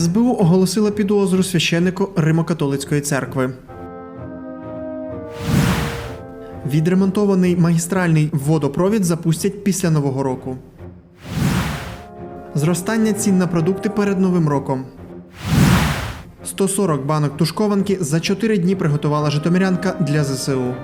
СБУ оголосила підозру священнику Римокатолицької церкви. Відремонтований магістральний водопровід запустять після нового року. Зростання цін на продукти перед новим роком. 140 банок тушкованки за 4 дні приготувала житомирянка для ЗСУ.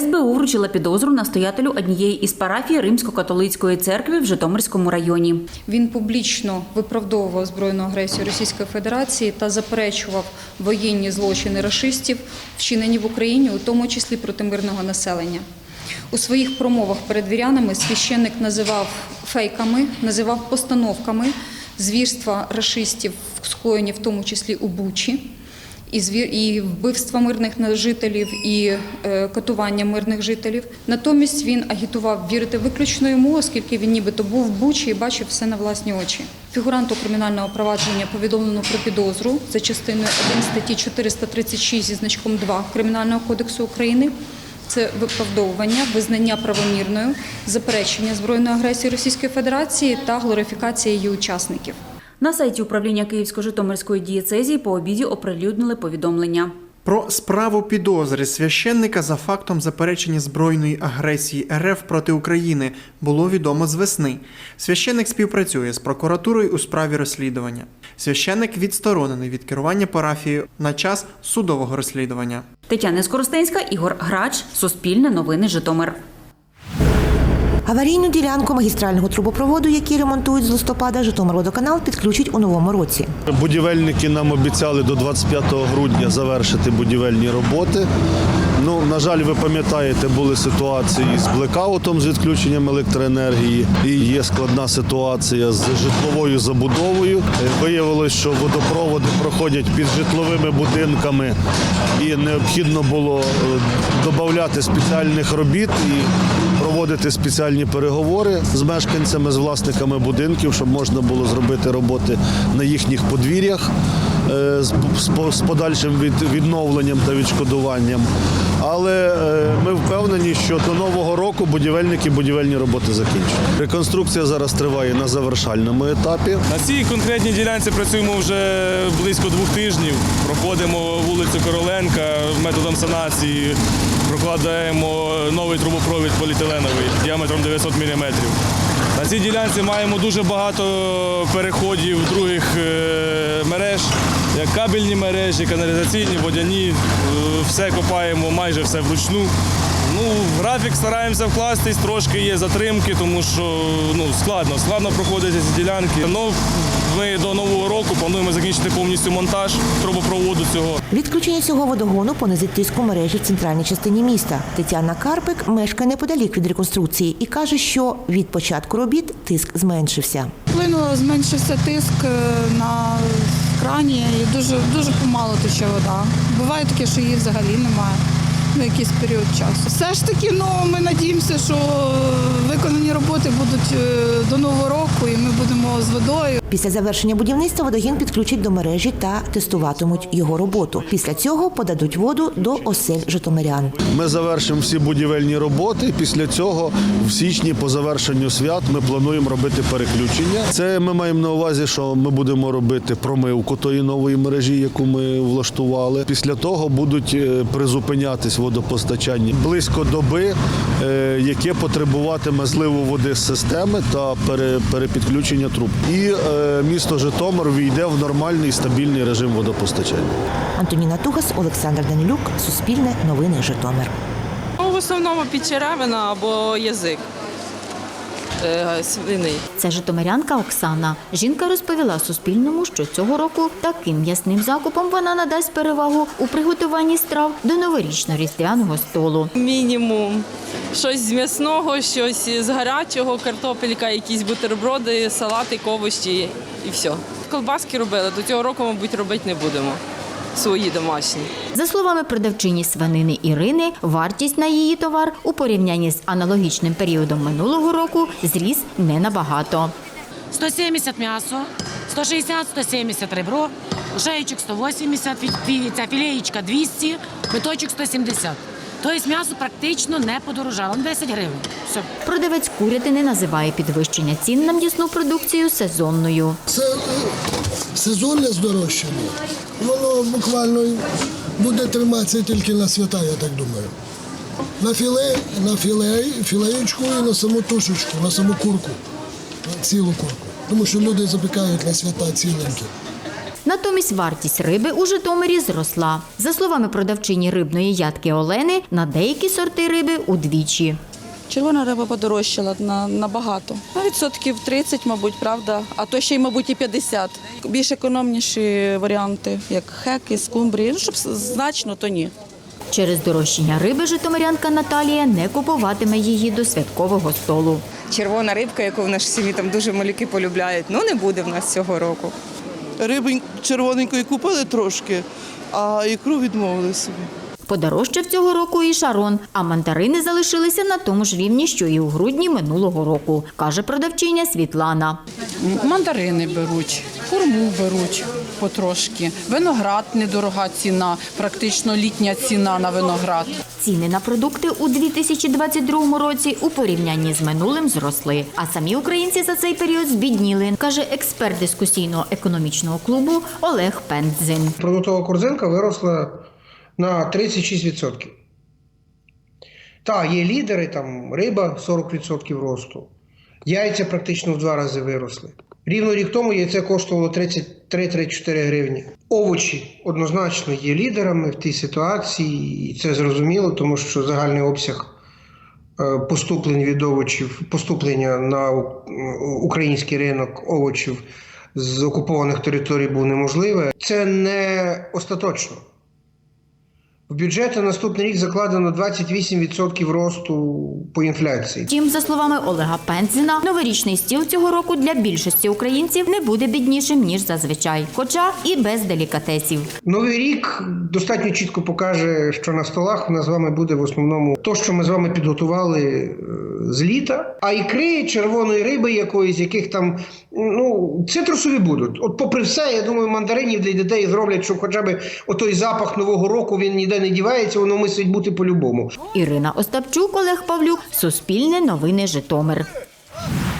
СБУ вручила підозру настоятелю однієї із парафій Римсько-католицької церкви в Житомирському районі. Він публічно виправдовував збройну агресію Російської Федерації та заперечував воєнні злочини рашистів, вчинені в Україні, у тому числі проти мирного населення. У своїх промовах перед вірянами священник називав фейками, називав постановками звірства рашистів, скоєні в тому числі у Бучі. І звір і вбивства мирних жителів, і е, катування мирних жителів. Натомість він агітував вірити виключно йому, оскільки він нібито був в Бучі і бачив все на власні очі. Фігуранту кримінального провадження повідомлено про підозру за частиною 1 статті 436 зі значком 2 Кримінального кодексу України. Це виправдовування, визнання правомірною, заперечення збройної агресії Російської Федерації та глорифікація її учасників. На сайті управління Київсько-Житомирської дієцезії по обіді оприлюднили повідомлення. Про справу підозри священника за фактом заперечення збройної агресії РФ проти України було відомо з весни. Священник співпрацює з прокуратурою у справі розслідування. Священник відсторонений від керування парафією на час судового розслідування. Тетяна Скоростенська, Ігор Грач, Суспільне новини Житомир. Аварійну ділянку магістрального трубопроводу, який ремонтують з листопада, Житомирводоканал підключить у новому році. Будівельники нам обіцяли до 25 грудня завершити будівельні роботи. Ну, на жаль, ви пам'ятаєте, були ситуації з блекаутом, з відключенням електроенергії, і є складна ситуація з житловою забудовою. Виявилось, що водопроводи проходять під житловими будинками, і необхідно було е, додати спеціальних робіт і проводити спеціальні переговори з мешканцями, з власниками будинків, щоб можна було зробити роботи на їхніх подвір'ях е, з, з по- з подальшим відновленням та відшкодуванням. Але е, ми впевнені, що до нового року будівельники будівельні роботи закінчать. Реконструкція зараз триває на завершальному етапі. На цій конкретній ділянці працюємо вже близько двох тижнів. Проходимо вулицю Короленка методом санації, прокладаємо новий трубопровід поліетиленовий діаметром 900 мм. На цій ділянці маємо дуже багато переходів других е, мереж, як кабельні мережі, каналізаційні, водяні. Е, Все копаємо майже все вручну. Ну, графік стараємося вкластись, трошки є затримки, тому що ну, складно, складно проходити ці ділянки. Ну, ми до нового року плануємо закінчити повністю монтаж трубопроводу цього. Відключення цього водогону понизить тиск у мережі в центральній частині міста. Тетяна Карпик мешкає неподалік від реконструкції і каже, що від початку робіт тиск зменшився. Вплинуло, зменшився тиск е, на крані і дуже, дуже помало тече вода. Буває таке, що її взагалі немає на якийсь період часу. Все ж таки, ну, ми надіємося, що виконані роботи будуть е, до нового року і ми будемо з водою. Після завершення будівництва водогін підключать до мережі та тестуватимуть його роботу. Після цього подадуть воду до осель житомирян. Ми завершимо всі будівельні роботи. Після цього, в січні, по завершенню свят, ми плануємо робити переключення. Це ми маємо на увазі, що ми будемо робити промивку тої нової мережі, яку ми влаштували. Після того будуть е, призупинятись водопостачання близько доби, е, яке потребуватиме зливу води з системи та перепідключення труб. І е, місто Житомир війде в нормальний стабільний режим водопостачання. Антоніна Тугас, Олександр Данилюк, Суспільне, Новини Житомир. Ну, в основному підчеревина або язик е, свиний. Це житомирянка Оксана. Жінка розповіла Суспільному, що цього року таким м'ясним закупом вона надасть перевагу у приготуванні страв до новорічно-різдвяного столу. Мінімум щось з м'ясного, щось з гарячого, картопелька, якісь бутерброди, салати, овочі і все. Колбаски робили, до цього року, мабуть, робити не будемо. Свої домашні. За словами продавчині свинини Ірини, вартість на її товар у порівнянні з аналогічним періодом минулого року зріс не набагато. 170 м'ясо, 160-170 ребро, шеєчок 180, фі- ця філеєчка 200, биточок 170. Тобто м'ясо практично не подорожало. Ну, 10 гривень. Все. Продавець курятини називає підвищення цін на м'ясну продукцію сезонною. Це е, сезонне здорожчання. Воно буквально буде триматися тільки на свята, я так думаю. На філе, на філе, філеєчку і на саму тушечку, на саму курку, на цілу курку. Тому що люди запікають на свята ціленькі. Натомість вартість риби у Житомирі зросла. За словами продавчині рибної ядки Олени, на деякі сорти риби удвічі. Червона риба подорожчала на, набагато. На відсотків 30, мабуть, правда, а то ще й, мабуть, і 50. Більш економніші варіанти, як хеки, скумбрії. Ну, щоб значно, то ні. Через дорожчання риби житомирянка Наталія не купуватиме її до святкового столу. червона рибка, яку в нашій сім'ї там дуже малюки полюбляють. Ну не буде в нас цього року. Риби червоненької купили трошки, а ікру відмовили собі. Подорожчав цього року і шарон, а мандарини залишилися на тому ж рівні, що і у грудні минулого року, каже продавчиня Світлана. Мандарини беруть, корму беруть потрошки. Виноград недорога ціна, практично літня ціна на виноград. Ціни на продукти у 2022 році у порівнянні з минулим зросли. А самі українці за цей період збідніли, каже експерт дискусійного економічного клубу Олег Пендзин. Продуктова корзинка виросла на 36%. Так, є лідери, там риба 40% росту. Яйця практично в два рази виросли. Рівно рік тому яйце коштувало 33-34 гривні. Овочі однозначно є лідерами в тій ситуації, і це зрозуміло, тому що загальний обсяг е, поступлень від овочів, поступлення на український ринок овочів з окупованих територій був неможливе. Це не остаточно. В бюджеті на наступний рік закладено 28% росту по інфляції. Втім, за словами Олега Пензіна, новорічний стіл цього року для більшості українців не буде біднішим ніж зазвичай, хоча і без делікатесів. Новий рік достатньо чітко покаже, що на столах у нас з вами буде в основному то, що ми з вами підготували е, з літа, а ікри, червоної риби якоїсь, яких там ну цитрусові будуть. От, попри все, я думаю, мандаринів для дітей зроблять, щоб хоча б отой запах нового року він ніде не дівається, воно мусить бути по-любому. Ірина Остапчук, Олег Павлюк, Суспільне новини Житомир.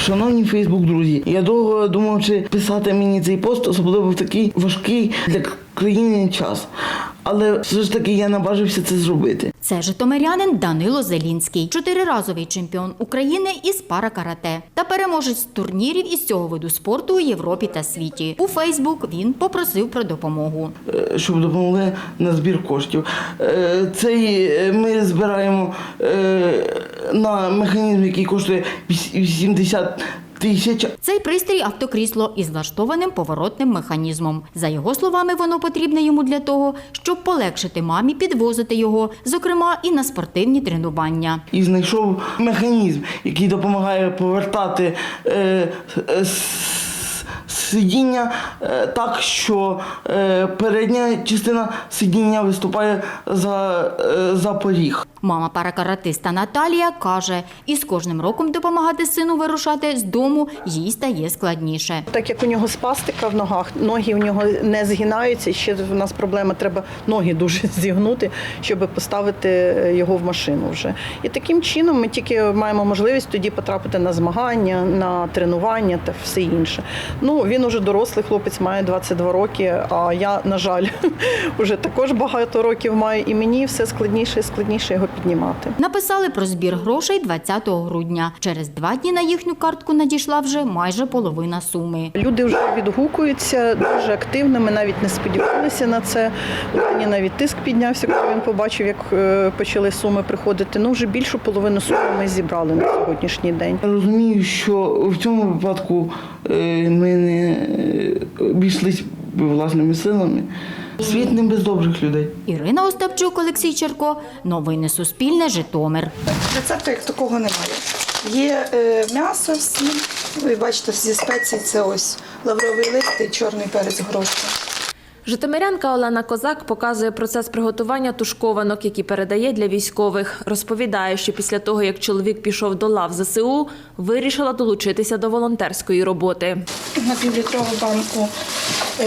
Шановні Фейсбук, друзі, я довго думав, чи писати мені цей пост, особливо в такий важкий для країни час. Але все ж таки я наважився це зробити. Це житомирянин Данило Зелінський, чотириразовий чемпіон України із паракарате та переможець турнірів із цього виду спорту у Європі та світі. У Фейсбук він попросив про допомогу. Е, щоб допомогли на збір коштів. Е, Цей е, ми збираємо на механізм, який коштує віс- 80 тисяч. Цей пристрій автокрісло із влаштованим поворотним механізмом. За його словами, воно потрібне йому для того, щоб полегшити мамі підвозити його, зокрема і на спортивні тренування. І знайшов механізм, який допомагає повертати е, е, сидіння е, так, що е, передня частина сидіння виступає за, е, за поріг. Мама паракаратиста Наталія каже, із кожним роком допомагати сину вирушати з дому їй стає складніше. Так як у нього спастика в ногах, ноги у нього не згинаються. Ще в нас проблема, треба ноги дуже зігнути, щоб поставити його в машину вже. І таким чином ми тільки маємо можливість тоді потрапити на змагання, на тренування та все інше. Ну він уже дорослий хлопець, має 22 роки. А я, на жаль, вже також багато років маю, і мені все складніше і складніше його піднімати. Написали про збір грошей 20 грудня. Через два дні на їхню картку надійшла вже майже половина суми. Люди вже відгукуються дуже активно. Ми навіть не сподівалися на це. У мене навіть тиск піднявся, коли він побачив, як е, почали суми приходити. Ну вже більшу половину суми ми зібрали на сьогоднішній день. Я розумію, що в цьому випадку е, ми не е, обійшлись власними силами. Світ не без добрих людей. Ірина Остапчук, Олексій Черко. Новини Суспільне. Житомир. Рецепту як такого немає. Є е, м'ясо, сіль. Ви бачите, всі спеції це ось лавровий лист і чорний перець горошком. Житомирянка Олена Козак показує процес приготування тушкованок, які передає для військових. Розповідає, що після того, як чоловік пішов до лав ЗСУ, вирішила долучитися до волонтерської роботи. На півлітрову банку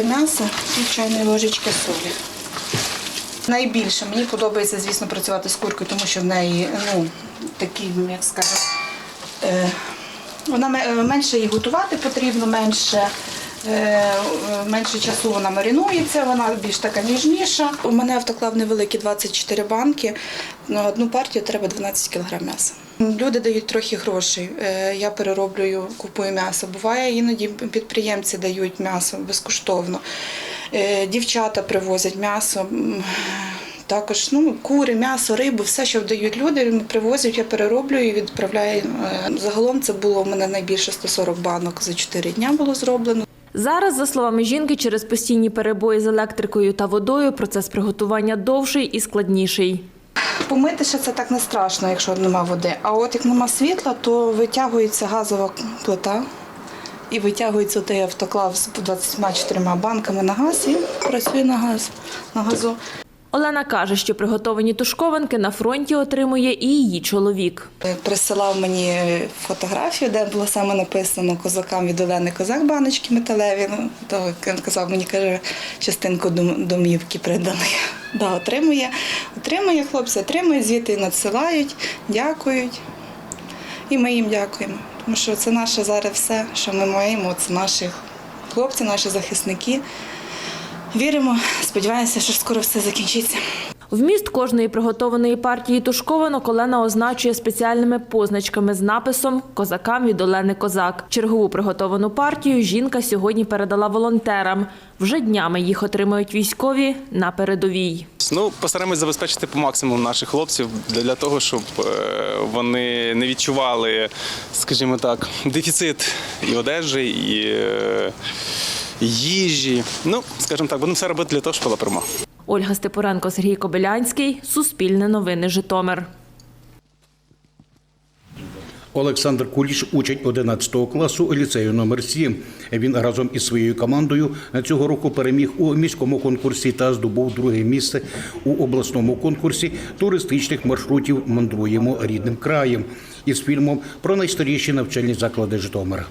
м'яса і чайної ложечки солі. Найбільше мені подобається, звісно, працювати з куркою, тому що в неї ну, такий, як скажемо, е, вона менше її готувати потрібно, менше. Е, е, Менше часу вона маринується, вона більш така ніжніша. У мене автоклав невеликий 24 банки. На одну партію треба 12 кг м'яса. Люди дають трохи грошей. Е, Я перероблюю, купую м'ясо. Буває, іноді підприємці дають м'ясо безкоштовно. Дівчата привозять м'ясо. Також ну, кури, м'ясо, рибу, все, що дають люди, привозять, я перероблюю і відправляю. Загалом це було у мене найбільше 140 банок за 4 дня було зроблено. Зараз, за словами жінки, через постійні перебої з електрикою та водою процес приготування довший і складніший. Помити ще це так не страшно, якщо нема води. А от як нема світла, то витягується газова плита і витягується той автоклав з 24 банками на газ і працює на газ на газу. Олена каже, що приготовані тушкованки на фронті отримує і її чоловік. Присилав мені фотографію, де було саме написано козакам від Олени Козак баночки металеві. Ну, то він казав, мені каже, частинку домівки приданої. Да, отримує, отримує хлопці, отримують, звідти надсилають, дякують. І ми їм дякуємо. Тому що це наше зараз все, що ми маємо, це наші хлопці, наші захисники. Віримо, сподіваємося, що скоро все закінчиться. Вміст кожної приготованої партії тушкованок Олена означує спеціальними позначками з написом Козакам від Олени Козак. Чергову приготовану партію жінка сьогодні передала волонтерам. Вже днями їх отримують військові на передовій. Ну, постараємось забезпечити по максимуму наших хлопців для, для того, щоб е, вони не відчували, скажімо так, дефіцит і одежі, і е, їжі. Ну, скажімо так, будемо все робити для того, щоб була перемога. Ольга Степоренко, Сергій Кобилянський, Суспільне новини Житомир. Олександр Куліш учень 11 класу ліцею номер 7. Він разом із своєю командою цього року переміг у міському конкурсі та здобув друге місце у обласному конкурсі туристичних маршрутів Мандруємо рідним краєм із фільмом про найстаріші навчальні заклади Житомира.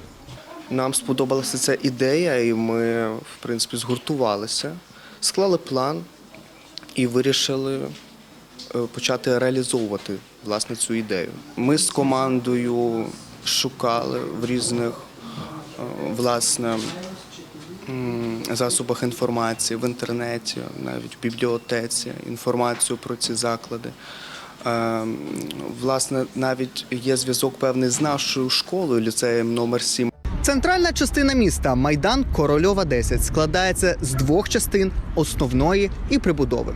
Нам сподобалася ця ідея, і ми, в принципі, згуртувалися, склали план і вирішили е, почати реалізовувати власне цю ідею. Ми з командою шукали в різних е, власне засобах інформації в інтернеті, навіть в бібліотеці інформацію про ці заклади. Е, Власне, навіть є зв'язок певний з нашою школою, ліцеєм номер 7 Центральна частина міста Майдан Корольова 10 складається з двох частин основної і прибудови.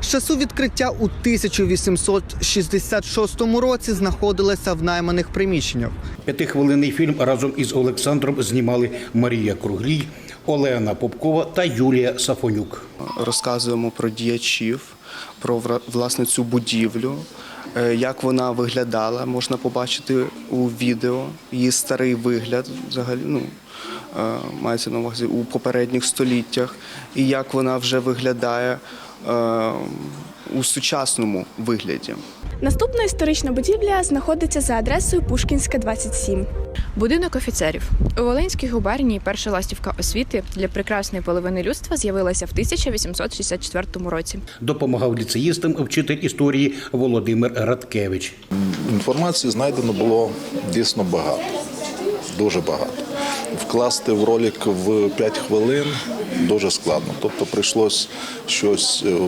З часу відкриття у 1866 році знаходилася в найманих приміщеннях. П'ятихвилинний фільм разом із Олександром знімали Марія Круглій, Олена Попкова та Юлія Сафонюк. розказуємо про діячів, про власне цю будівлю, як вона виглядала. Можна побачити у відео її старий вигляд, взагалі, ну е, мається на увазі у попередніх століттях, і як вона вже виглядає е, у сучасному вигляді. Наступна історична будівля знаходиться за адресою Пушкінська, 27. Будинок офіцерів у Волинській губернії перша ластівка освіти для прекрасної половини людства з'явилася в 1864 році. Допомагав ліцеїстам вчитель історії Володимир Радкевич. Інформації знайдено було дійсно багато, дуже багато. Вкласти в ролик в 5 хвилин дуже складно. Тобто прийшлось щось е,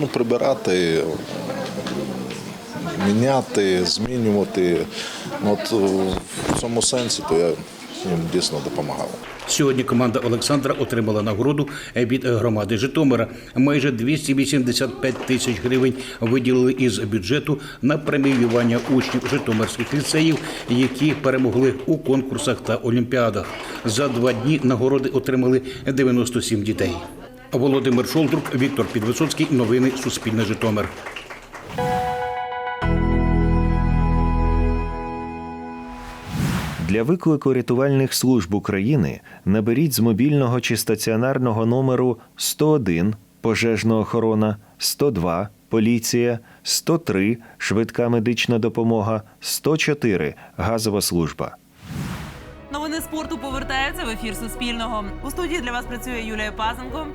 ну, прибирати, міняти, змінювати. Ну, От е, в цьому сенсі то я їм дійсно допомагав. Сьогодні команда Олександра отримала нагороду від громади Житомира. Майже 285 тисяч гривень виділили із бюджету на преміювання учнів житомирських ліцеїв, які перемогли у конкурсах та олімпіадах. За два дні нагороди отримали 97 дітей. Володимир Шолдрук, Віктор Підвисоцький. Новини Суспільне Житомир. Для виклику рятувальних служб України наберіть з мобільного чи стаціонарного номеру 101 пожежна охорона, 102 поліція, 103 швидка медична допомога, 104 газова служба. Новини спорту повертаються в ефір Суспільного. У студії для вас працює Юлія Пазенко.